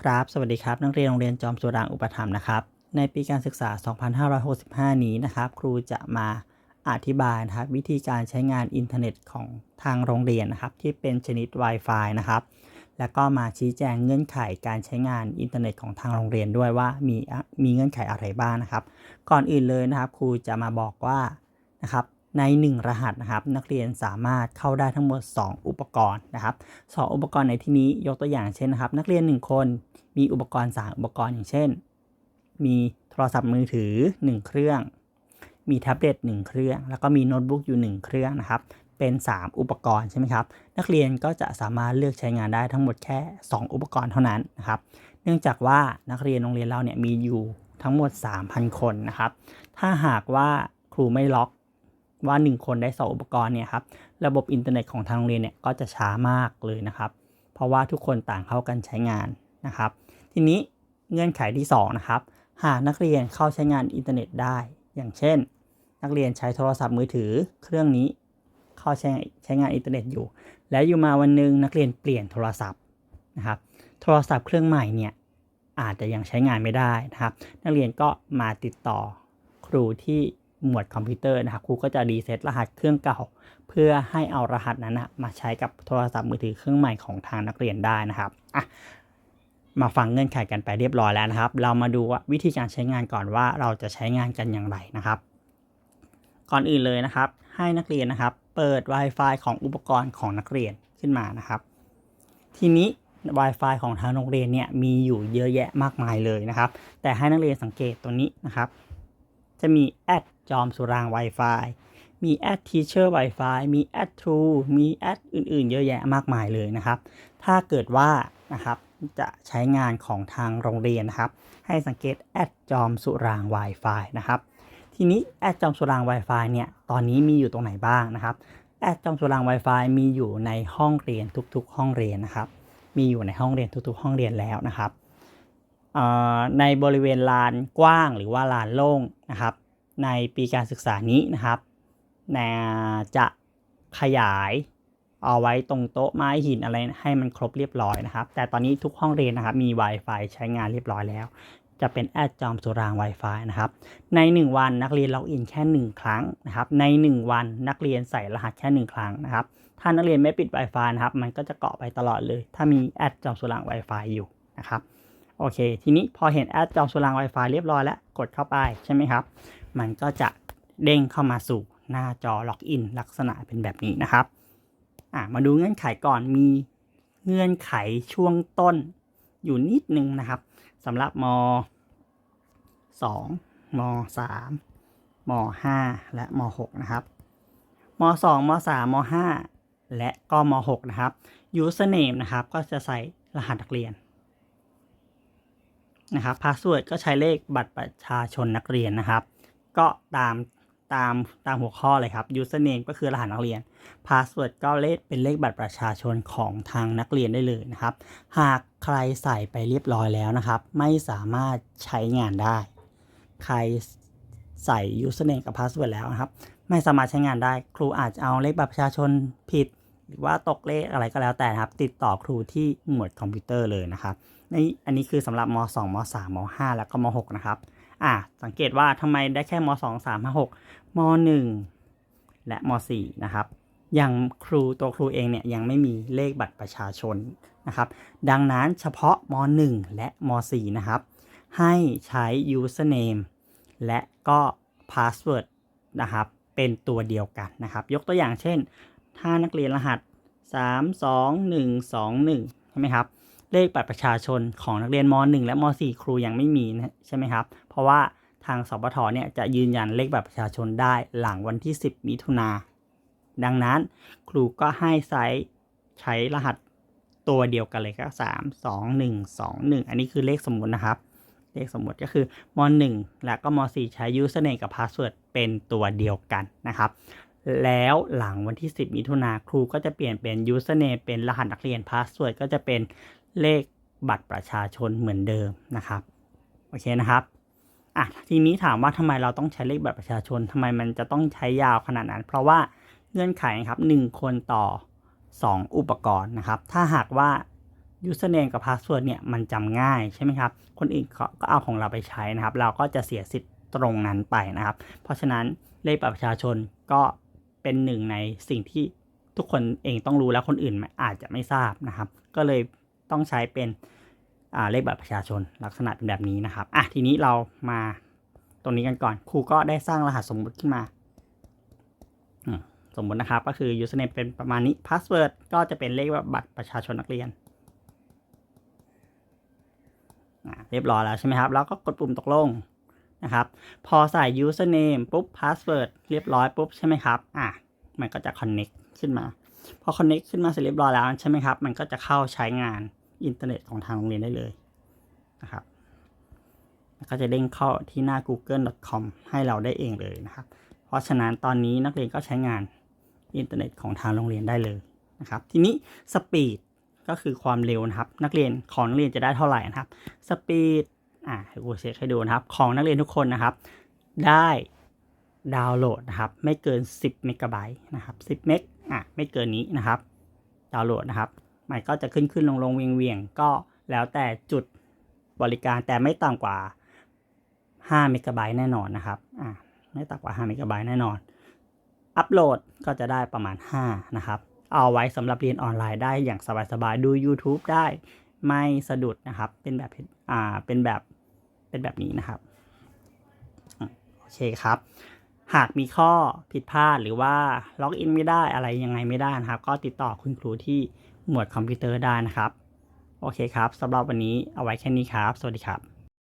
ครับ สวัสดีครับ นักเรียนโรงเรียนจอมสุรางอุปถัมภ์นะครับ ในปีการศึกษา 2565 นี้นะครับ ครูจะมาอธิบายนะครับ วิธีการใช้งานอินเทอร์เน็ตของทางโรงเรียนนะครับ ที่เป็นชนิด Wi-Fi นะครับ แล้วก็มาชี้แจงเงื่อนไขการใช้งานอินเทอร์เน็ตของทางโรงเรียนด้วยว่ามีมีเงื่อนไขอะไรบ้างนะครับ ก่อนอื่นเลยนะครับ ครูจะมาบอกว่านะครับ ใน 1 รหัสนะครับ นักเรียนสามารถเข้าได้ทั้งหมด 2 อุปกรณ์นะครับสองอุปกรณ์ในที่นี้ยกตัวอย่างเช่นนะครับ นักเรียน 1 คนมีอุปกรณ์ 3 อุปกรณ์อย่างเช่น มีโทรศัพท์มือถือ 1 เครื่อง มีแท็บเล็ต1เครื่อง แล้วก็มีโน้ตบุ๊กอยู่ 1 เครื่องนะครับ เป็น 3 อุปกรณ์ใช่ไหมครับ นักเรียนก็จะสามารถเลือกใช้งานได้ทั้งหมดแค่ 2 อุปกรณ์เท่านั้นนะครับ เนื่องจากว่านักเรียนโรงเรียนเราเนี่ยมีอยู่ทั้งหมด 3,000 คนนะครับ ถ้าหากว่าครูไม่ล็อก ว่า 1 คนได้2อุปกรณ์เนี่ยครับระบบอินเทอร์เน็ตของทางโรงเรียนเนี่ยก็จะช้ามากเลยนะครับ เพราะว่าทุกคนต่างเข้ากันใช้งานนะครับ ทีนี้เงื่อนไขที่2นะครับหากนักเรียนเข้าใช้งานอินเทอร์เน็ตได้ อย่างเช่น นักเรียนใช้โทรศัพท์มือถือเครื่องนี้เข้าใช้ใช้งานอินเทอร์เน็ตอยู่ แล้วอยู่มาวันหนึ่งนักเรียนเปลี่ยนโทรศัพท์นะครับโทรศัพท์เครื่องใหม่เนี่ยอาจจะยังใช้งานไม่ได้นะครับ นักเรียนก็มาติดต่อครูที่ หมวดคอมพิวเตอร์นะครับครูก็จะรีเซ็ตรหัสเครื่องเก่า เพื่อให้เอารหัสนั้นนะมาใช้กับโทรศัพท์มือถือเครื่องใหม่ของทางนักเรียนได้นะครับอะมาฟังเงื่อนไขกันไปเรียบร้อยแล้วนะครับ เรามาดูวิธีการใช้งานก่อนว่าเราจะใช้งานกันอย่างไรนะครับ ก่อนอื่นเลยนะครับ ให้นักเรียนนะครับ เปิด Wi-Fi ของอุปกรณ์ของนักเรียนขึ้นมานะครับ ทีนี้ Wi-Fi ของทางโรงเรียนเนี่ยมีอยู่เยอะแยะมากมายเลยนะครับ แต่ให้นักเรียนสังเกตตัวนี้นะครับ จะมีแอดจอมสุราง Wi-Fi มีแอด Teacher Wi-Fi มีแอด True มีแอดอื่นๆ เยอะแยะมากมายเลยนะครับ ถ้าเกิดว่านะครับจะใช้งานของทางโรงเรียนนะครับ ให้สังเกตแอดจอมสุราง Wi-Fi นะครับ ทีนี้แอดจอมสุราง Wi-Fi เนี่ยตอนนี้มีอยู่ตรงไหนบ้างนะครับแอดจอมสุราง Wi-Fi มีอยู่ในห้องเรียนทุกๆ ห้องเรียนนะครับ มีอยู่ในห้องเรียนทุกๆ ห้องเรียนแล้วนะครับ ในบริเวณลานกว้างหรือว่าลานโล่งนะครับ ในปีการศึกษานี้นะครับจะขยายเอาไว้ตรงโต๊ะไม้หินอะไรให้มันครบเรียบร้อยนะครับ แต่ตอนนี้ทุกห้องเรียนนะครับมี Wi-Fi ใช้งานเรียบร้อยแล้ว จะเป็นแอดจอมสุราง Wi-Fi นะครับใน 1 วันนักเรียนล็อกอินแค่ 1 ครั้งนะครับ ใน 1 วันนักเรียนใส่รหัสแค่ 1 ครั้งนะครับ ถ้านักเรียนไม่ปิด Wi-Fi นะครับ มันก็จะเกาะไปตลอดเลย ถ้ามีแอดจอมสุราง Wi-Fi อยู่นะครับ โอเค ทีนี้พอเห็นแอดจอมสุราง Wi-Fi เรียบร้อยแล้ว กดเข้าไปใช่ไหมครับ มันก็จะเด้งเข้ามาสู่หน้าจอล็อกอินลักษณะเป็นแบบนี้นะครับอะมาดูเงื่อนไขก่อนมีเงื่อนไขช่วงต้นอยู่นิดนึงนะครับสำหรับม 2 ม 3 ม 5 และม 6 นะครับม 2 ม 3 ม 5 และก็ม 6 นะครับ username นะครับ ก็จะใส่รหัสนักเรียน นะครับ password ก็ใช้เลขบัตรประชาชนนักเรียนนะครับ ก็ตามตามตามหัวข้อเลยครับ username ก็คือรหัสนักเรียน password ก็เลขเป็นเลขบัตรประชาชนของทางนักเรียนได้เลยนะครับ หากใครใส่ไปเรียบร้อยแล้วนะครับ ไม่สามารถใช้งานได้ ใครใส่ username กับ password แล้วนะครับ ไม่สามารถใช้งานได้ ครูอาจจะเอาเลขบัตรประชาชนผิด หรือว่าตกเลขอะไรก็แล้วแต่นะครับ ติดต่อครูที่หมวดคอมพิวเตอร์เลยนะครับ นี่อันนี้คือสำหรับม 2ม 3ม 5 แล้วก็ม 6 นะครับอะสังเกตว่าทำไมได้แค่ม 2 3 5 6ม 1 และม 4 นะครับอย่างครูตัวครูเองเนี่ยยังไม่มีเลขบัตรประชาชนนะครับ ดังนั้นเฉพาะม 1 และม 4 นะครับ ให้ใช้ username และก็ password นะครับ เป็นตัวเดียวกันนะครับ ยกตัวอย่างเช่น ถ้านักเรียนรหัส 3 2 1 2 1 ใช่ไหมครับ เลขบัตรประชาชนของนักเรียนม 1 และม 4 ครูยังไม่มีนะใช่ไหมครับ เพราะว่าทางสปทเนี่ยจะยืนยันเลขบัตรประชาชนได้หลังวันที่ 10 มิถุนาดังนั้นครูก็ให้ไซส์ใช้รหัสตัวเดียวกันเลยก็สามสองหนึ่งสองหนึ่งอันนี้คือเลขสมมุตินะครับ เลขสมมุติก็คือมหนึ่งและก็มสี่ใช้ username กับ password เป็นตัวเดียวกันนะครับ แล้วหลังวันที่ 10 มิถุนาครูก็จะเปลี่ยนเป็น username เป็นรหัสนักเรียน password ก็จะเป็นเลขบัตรประชาชนเหมือนเดิมนะครับ โอเคนะครับอะทีนี้ถามว่าทำไมเราต้องใช้เลขบัตรประชาชนทำไมมันจะต้องใช้ยาวขนาดนั้น เพราะว่าเงื่อนไขครับ1คนต่อ 2 อุปกรณ์นะครับ ถ้าหากว่า username กับ password เนี่ยมันจำง่ายใช่ไหมครับ คนอื่นเขาก็เอาของเราไปใช้นะครับ เราก็จะเสียสิทธิ์ตรงนั้นไปนะครับ เพราะฉะนั้นเลขบัตรประชาชนก็ เป็นหนึ่งในสิ่งที่ทุกคนเองต้องรู้แล้วคนอื่นอาจจะไม่ทราบนะครับ ก็เลยต้องใช้เป็นเลขบัตรประชาชนลักษณะเป็นแบบนี้นะครับอะทีนี้เรามาตรงนี้กันก่อน ครูก็ได้สร้างรหัสสมมุติขึ้นมา สมมุตินะครับ ก็คือ username เป็นประมาณนี้ password ก็จะเป็นเลขบัตรประชาชนนักเรียนเรียบร้อยแล้วใช่ไหมครับ แล้วก็กดปุ่มตกลง นะครับ พอใส่ username ปุ๊บ password เรียบร้อยปุ๊บใช่ไหมครับ อะ มันก็จะ connect ขึ้นมา พอ connect ขึ้นมาเสร็จเรียบร้อยแล้วใช่ไหมครับ มันก็จะเข้าใช้งานอินเทอร์เน็ตของทางโรงเรียนได้เลยนะครับก็จะเด้งเข้าที่หน้า google.com ให้เราได้เองเลยนะครับ เพราะฉะนั้นตอนนี้นักเรียนก็ใช้งานอินเทอร์เน็ตของทางโรงเรียนได้เลยนะครับ ทีนี้สปีดก็คือความเร็วนะครับ นักเรียนของนักเรียนจะได้เท่าไหร่นะครับสปีด อ่าให้ครูเช็คให้ดูนะครับ ของนักเรียนทุกคนนะครับ ได้ดาวน์โหลดนะครับ ไม่เกิน 10เมกะไบต์นะครับ10เมกอะไม่เกินนี้นะครับ ดาวน์โหลดนะครับ มันก็จะขึ้นขึ้นลงลงเวียงเวียงก็แล้วแต่จุดบริการแต่ไม่ต่ำกว่า5เมกะไบต์แน่นอนนะครับอ่าไม่ต่ำกว่า5เมกะไบต์แน่นอน อัปโหลดก็จะได้ประมาณ 5 นะครับ เอาไว้สำหรับเรียนออนไลน์ได้อย่างสบายๆ ดู YouTube ได้ ไม่สะดุดนะครับ เป็นแบบอ่าเป็นแบบเป็นแบบนี้นะครับอโอเคครับ หากมีข้อผิดพลาดหรือว่าล็อกอินไม่ได้อะไรยังไงไม่ได้นะครับ ก็ติดต่อคุณครูที่หมวดคอมพิวเตอร์ได้นะครับ โอเคครับสำหรับวันนี้เอาไว้แค่นี้ครับ สวัสดีครับ